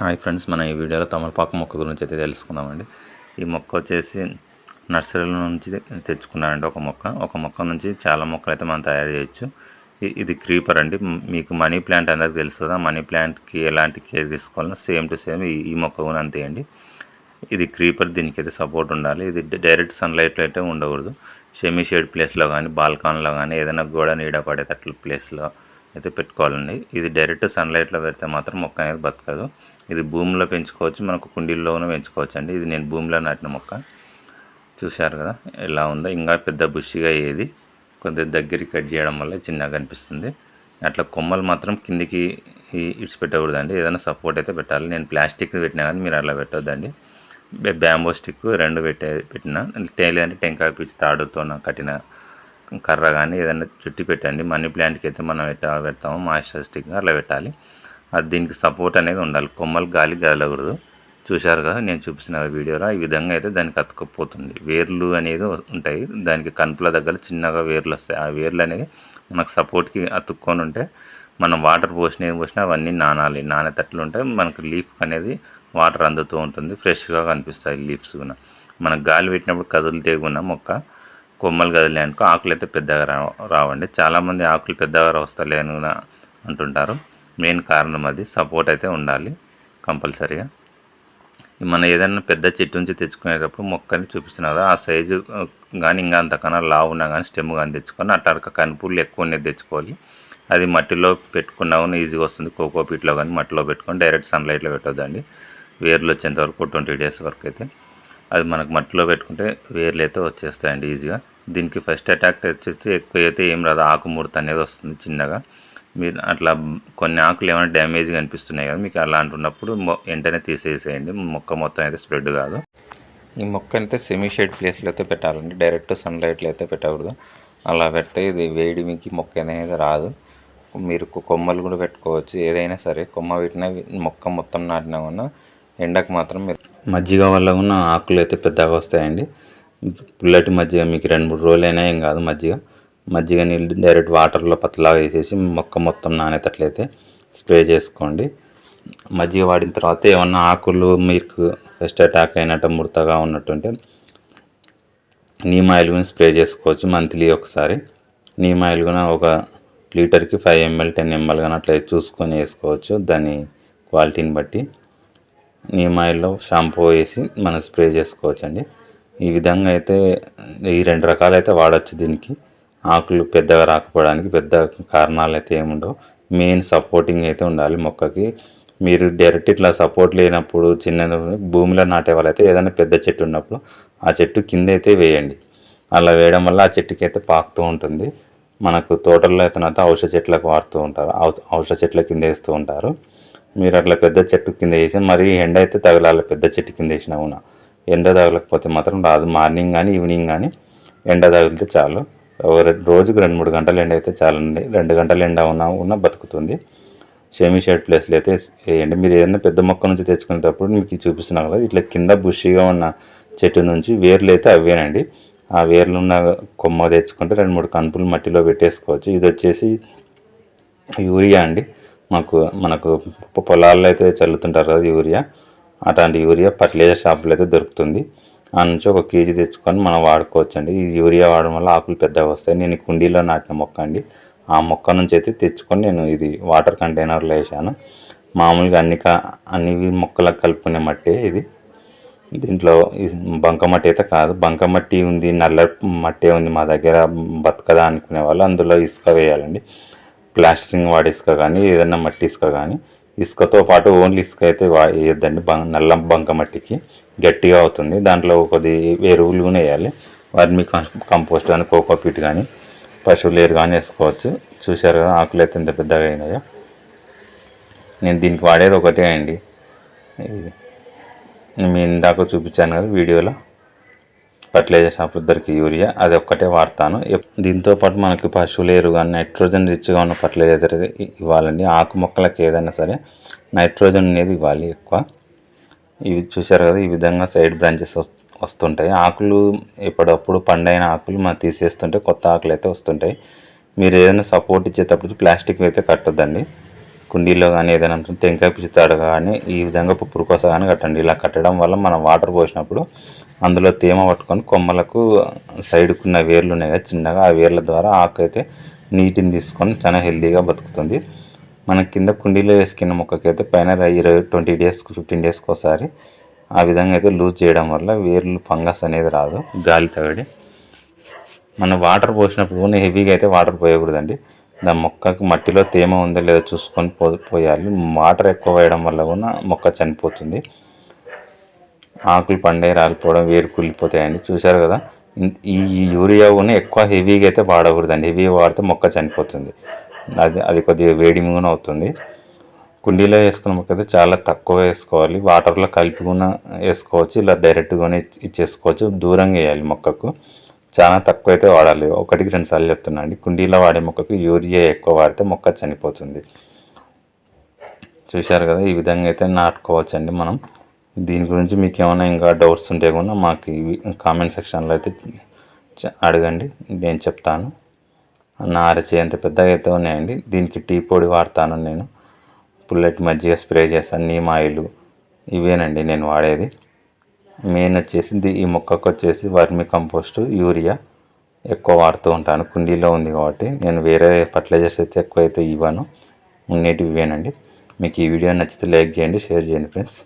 Hi friends మన ఈ వీడియోలో తమలపాకు మొక్క గురించి అయితే తెలుసుకుందామండి. ఈ మొక్క వచ్చేసి నర్సరీల నుంచి తెచ్చుకున్నానండి ఒక మొక్క. ఒక మొక్క నుంచి చాలా మొక్కలు అయితే మనం తయారు చేయొచ్చు. ఇది క్రీపర్ అండి. మీకు మనీ ప్లాంట్ అందరికి తెలుసు కదా మనీ ప్లాంట్కి ఎలాంటి కేర్ తీసుకోవాలో సేమ్ టు సేమ్ ఈ మొక్క కూడా అంతే అండి. ఇది క్రీపర్ దీనికి అయితే సపోర్ట్ ఉండాలి. ఇది డైరెక్ట్ సన్లైట్లో అయితే ఉండకూడదు. షెమీ షేడ్ ప్లేస్లో కానీ బాల్కాన్లో కానీ ఏదైనా గోడ నీడ పడేటట్లు ప్లేస్లో అయితే పెట్టుకోవాలండి. ఇది డైరెక్ట్ సన్లైట్లో పెడితే మాత్రం మొక్క అనేది బతకదు. ఇది భూమిలో పెంచుకోవచ్చు మనకు కుండీల్లోనూ పెంచుకోవచ్చు అండి ఇది నేను భూమిలో నాటిన మొక్క. చూశారు కదా ఎలా ఉందో. ఇంకా పెద్ద బుషిగా అయ్యేది. కొద్దిగా దగ్గరికి కట్ చేయడం వల్ల చిన్నగా కనిపిస్తుంది. అట్లా కొమ్మలు మాత్రం కిందికి ఈ- ఇడిచి పెట్టకూడదండి. ఏదైనా సపోర్ట్ అయితే పెట్టాలి. నేను ప్లాస్టిక్ పెట్టినా కానీ మీరు అలా పెట్టొద్దండి. బ్యాంబో స్టిక్ రెండు పెట్టే పెట్టిన లేదంటే టెంకాయ పిచ్చి తాడుతో కట్టిన కర్ర కానీ ఏదైనా చుట్టి పెట్టండి. మనీ ప్లాంట్కి అయితే మనం ఎట్లా పెడతామో మాయిశ్చర్ స్టిక్ అట్లా పెట్టాలి. అది దీనికి సపోర్ట్ అనేది ఉండాలి. కొమ్మలు గాలి కదలకూడదు చూశారు కదా నేను చూపించిన వీడియోలో ఈ విధంగా అయితే దానికి అతుక్కుపోతుంది. వేర్లు అనేది ఉంటాయి. దానికి కనుపుల దగ్గర చిన్నగా వేర్లు వస్తాయి. ఆ వేర్లు అనేది మనకు సపోర్ట్కి అతుక్కొని ఉంటే మనం వాటర్ పోసిన ఏం పోసినా అవన్నీ నానాలి. నానేటట్లు ఉంటే మనకు లీఫ్ అనేది వాటర్ అందుతూ ఉంటుంది. ఫ్రెష్గా కనిపిస్తాయి లీవ్స్ కూడా. మనకు గాలి పెట్టినప్పుడు కదులుతే కూడా మొక్క కొమ్మలు కదిలేనుకో ఆకులు అయితే పెద్దగా రా రావండి. చాలామంది ఆకులు పెద్దగా వస్తలేను కూడా అంటుంటారు. మెయిన్ కారణం అది. సపోర్ట్ అయితే ఉండాలి కంపల్సరీగా. మనం ఏదైనా పెద్ద చెట్టు నుంచి తెచ్చుకునేటప్పుడు మొక్కని చూపిస్తున్నా కదా ఆ సైజు కానీ ఇంకా అంతకన్నా లావు ఉన్నా కానీ స్టెమ్ కానీ తెచ్చుకొని అట్లా కనుపులు ఎక్కువ ఉన్నది తెచ్చుకోవాలి. అది మట్టిలో పెట్టుకున్నా కానీ ఈజీగా వస్తుంది. కోకో పీట్లో కానీ మట్టిలో పెట్టుకొని డైరెక్ట్ సన్లైట్లో పెట్టొద్దండి. వేర్లు వచ్చేంత వరకు ట్వంటీ డేస్ వరకు అయితే. అది మనకు మట్టిలో పెట్టుకుంటే వేర్లు అయితే వచ్చేస్తాయండి ఈజీగా. దీనికి ఫస్ట్ అటాక్ వచ్చేసి ఎక్కువ అయితే ఏం రాదు. ఆకు ముడత అనేది వస్తుంది చిన్నగా. మీరు అట్లా కొన్ని ఆకులు ఏమైనా డ్యామేజ్ కనిపిస్తున్నాయి కదా మీకు అలాంటి ఉన్నప్పుడు వెంటనే తీసేసేయండి. మొక్క మొత్తం అయితే స్ప్రెడ్ కాదు. ఈ మొక్క అయితే సెమీ షేడ్ ప్లేస్లో అయితే పెట్టాలండి. డైరెక్ట్ సన్లైట్లో అయితే పెట్టకూడదు. అలా పెడితే ఇది వేడి మీకు మొక్క అనేది రాదు. మీరు కొమ్మలు కూడా పెట్టుకోవచ్చు. ఏదైనా సరే కొమ్మ పెట్టినా మొక్క మొత్తం నాటినా కూడా ఎండకు మాత్రం మీరు మజ్జిగ వల్ల ఉన్న ఆకులు అయితే పెద్దగా వస్తాయండి. పుల్లటి మజ్జిగ మీకు రెండు మూడు రోజులు అయినా ఏం కాదు మజ్జిగ. మజ్జిగ నీళ్ళు డైరెక్ట్ వాటర్లో పతలాగా వేసేసి మొక్క మొత్తం నానేటట్లయితే స్ప్రే చేసుకోండి. మజ్జిగ వాడిన తర్వాత ఏమన్నా ఆకులు మీకు ఫస్ట్ అటాక్ అయినట్టు ముడతగా ఉన్నట్టుంటే నీమ్ ఆయిల్ కూడా స్ప్రే చేసుకోవచ్చు మంత్లీ ఒకసారి. నీమ్ ఆయిల్ కూడా ఒక లీటర్కి ఫైవ్ ఎంఎల్ టెన్ ఎంఎల్ కానీ అట్లా చూసుకొని వేసుకోవచ్చు దాని క్వాలిటీని బట్టి. నీమ్ ఆయిల్లో షాంపూ వేసి మనం స్ప్రే చేసుకోవచ్చు అండి ఈ విధంగా అయితే ఈ రెండు రకాలు అయితే వాడచ్చు దీనికి. ఆకులు పెద్దగా రాకపోవడానికి పెద్ద కారణాలు అయితే ఏముండవు. మెయిన్ సపోర్టింగ్ అయితే ఉండాలి మొక్కకి. మీరు డైరెక్ట్ ఇట్లా సపోర్ట్ లేనప్పుడు చిన్న భూమిలో నాటే వాళ్ళైతే ఏదైనా పెద్ద చెట్టు ఉన్నప్పుడు ఆ చెట్టు కింద అయితే వేయండి. అలా వేయడం వల్ల ఆ చెట్టుకి అయితే పాకుతూ ఉంటుంది. మనకు తోటల్లో అయితే అయితే ఔషధ చెట్లకు వాడుతూ ఉంటారు. ఔ- ఔషధ చెట్ల కింద వేస్తూ ఉంటారు. మీరు అట్లా పెద్ద చెట్టు కింద వేసి మరి ఎండ అయితే తగలాలి పెద్ద చెట్టు కింద వేసినా కూడా. ఎండ తగలకపోతే మాత్రం రాదు. మార్నింగ్ కానీ ఈవినింగ్ కానీ ఎండ తగిలితే చాలు. రోజుకు రెండు మూడు గంటలు ఎండ అయితే చాలండి. రెండు గంటలు ఎండ ఉన్నా ఉన్నా బతుకుతుంది. షేమి షేడ్ ప్లేస్లు అయితే వేయండి. మీరు ఏదైనా పెద్ద మొక్క నుంచి తెచ్చుకునేటప్పుడు మీకు చూపిస్తున్నాను కదా ఇట్లా కింద బుషిగా ఉన్న చెట్టు నుంచి వేర్లు అయితే అవేనండి. ఆ వేర్లు ఉన్న కొమ్మ తెచ్చుకుంటే రెండు మూడు కనుపులు మట్టిలో పెట్టేసుకోవచ్చు. ఇది వచ్చేసి యూరియా అండి. మాకు మనకు పొలాల్లో అయితే చల్లుతుంటారు కదా యూరియా. అట్లాంటి యూరియా ఫర్టిలైజర్ షాపులో అయితే దొరుకుతుంది. ఆ నుంచి ఒక కేజీ తెచ్చుకొని మనం వాడుకోవచ్చు అండి ఈ యూరియా వాడడం వల్ల ఆకులు పెద్దగా వస్తాయి. నేను కుండీలో నాటిన మొక్క అండి. ఆ మొక్క నుంచి అయితే తెచ్చుకొని నేను ఇది వాటర్ కంటైనర్లో వేసాను మామూలుగా అన్ని అన్ని మొక్కలకు కలుపుకునే మట్టే ఇది. దీంట్లో బంకమట్టి అయితే కాదు. బంకమట్టి ఉంది నల్ల మట్టి ఉంది మా దగ్గర. బతకదా అనుకునే వాళ్ళు అందులో ఇసుక వేయాలండి. ప్లాస్టరింగ్ వాడి ఇసుక కానీ ఏదైనా మట్టి ఇసుక కానీ ఇసుకతో పాటు ఓన్లీ ఇసుక అయితే వా వేయొద్దండి. బం నల్ల బంకమట్టికి గట్టిగా అవుతుంది. దాంట్లో కొద్ది ఎరువులు కూడా వేయాలి. వర్మి కంపోస్ట్ కానీ కోకోపీట్ కానీ పశువులు ఏరు కానీ వేసుకోవచ్చు. చూశారు కదా ఆకులు అయితే ఎంత పెద్దగా అయినాయో? నేను దీనికి వాడేది ఒకటే అండి. ఇది నేను ఇందాక చూపించాను కదా వీడియోలో. ఫర్టిలైజర్ షాప్ దొరికి యూరియా అది ఒక్కటే వాడతాను. దీంతోపాటు దీంతో పాటు మనకి పశువుల ఎరువు కానీ నైట్రోజన్ రిచ్గా ఉన్న ఫర్టిలైజర్ ఇవ్వాలండి. ఆకు మొక్కలకి ఏదైనా సరే నైట్రోజన్ అనేది ఇవ్వాలి ఎక్కువ. ఇవి చూశారు కదా ఈ విధంగా సైడ్ బ్రాంచెస్ వస్తుంటాయి. ఆకులు ఎప్పుడప్పుడు పండైన ఆకులు మనం తీసేస్తుంటే కొత్త ఆకులు అయితే వస్తుంటాయి. మీరు ఏదైనా సపోర్ట్ ఇచ్చేటప్పుడు ప్లాస్టిక్ అయితే కట్టొద్దండి. కుండీలో కానీ ఏదైనా టెంకాయ పిచ్చుతాడు కానీ ఈ విధంగా పురుకోస కానీ కట్టండి. ఇలా కట్టడం వల్ల మనం వాటర్ పోసినప్పుడు అందులో తేమ పట్టుకొని కొమ్మలకు సైడ్కున్న వేర్లు ఉన్నాయి కదా చిన్నగా ఆ వేర్ల ద్వారా ఆకు అయితే నీటిని తీసుకొని చాలా హెల్తీగా బతుకుతుంది. మన కింద కుండీలో వేసుకున్న మొక్కకైతే పైన ఇరవై ట్వంటీ డేస్కి ఫిఫ్టీన్ డేస్కి ఒకసారి ఆ విధంగా అయితే లూజ్ చేయడం వల్ల వేర్లు ఫంగస్ అనేది రాదు గాలి తగడి. మనం వాటర్ పోసినప్పుడు కూడా హెవీగా అయితే వాటర్ పోయకూడదండి. దాని మొక్కకి మట్టిలో తేమ ఉందో లేదో చూసుకొని పో పోయాలి. వాటర్ ఎక్కువ వేయడం వల్ల కూడా మొక్క చనిపోతుంది. ఆకులు పండే రాలిపోవడం వేరు కూలిపోతాయని చూశారు కదా. ఈ యూరియా కూడా ఎక్కువ హెవీగా అయితే వాడకూడదండి. హెవీగా వాడితే మొక్క చనిపోతుంది. అది అది కొద్దిగా వేడి కూడా అవుతుంది. కుండీలో వేసుకున్న మొక్క అయితే చాలా తక్కువ వేసుకోవాలి. వాటర్లో కలిపి కూడా వేసుకోవచ్చు. ఇలా డైరెక్ట్గానే ఇచ్చేసుకోవచ్చు. దూరంగా వేయాలి మొక్కకు. చాలా తక్కువ అయితే వాడాలి. ఒకటికి రెండు సార్లు చెప్తున్నా అండి. కుండీలో వాడే మొక్కకు యూరియా ఎక్కువ వాడితే మొక్క చనిపోతుంది. చూశారు కదా ఈ విధంగా అయితే నాటుకోవచ్చండి మనం. దీని గురించి మీకు ఏమైనా ఇంకా డౌట్స్ ఉంటే కూడా మాకు కామెంట్ సెక్షన్లో అయితే అడగండి. నేను చెప్తాను. నా అరచేయి ఎంత పెద్దగా అయితే ఉన్నాయండి. దీనికి టీ పొడి వాడతాను నేను. పుల్లటి మజ్జిగ స్ప్రే చేస్తాను. నీమ్ ఆయిల్ ఇవేనండి నేను వాడేది. మెయిన్ వచ్చేసి ఈ మొక్కకు వచ్చేసి వర్మి కంపోస్ట్ యూరియా ఎక్కువ వాడుతూ ఉంటాను. కుండీలో ఉంది కాబట్టి నేను వేరే ఫర్టిలైజర్స్ అయితే ఎక్కువ అయితే ఇవ్వను. ఉండేటివి ఇవేనండి. మీకు ఈ వీడియో నచ్చితే లైక్ చేయండి షేర్ చేయండి ఫ్రెండ్స్.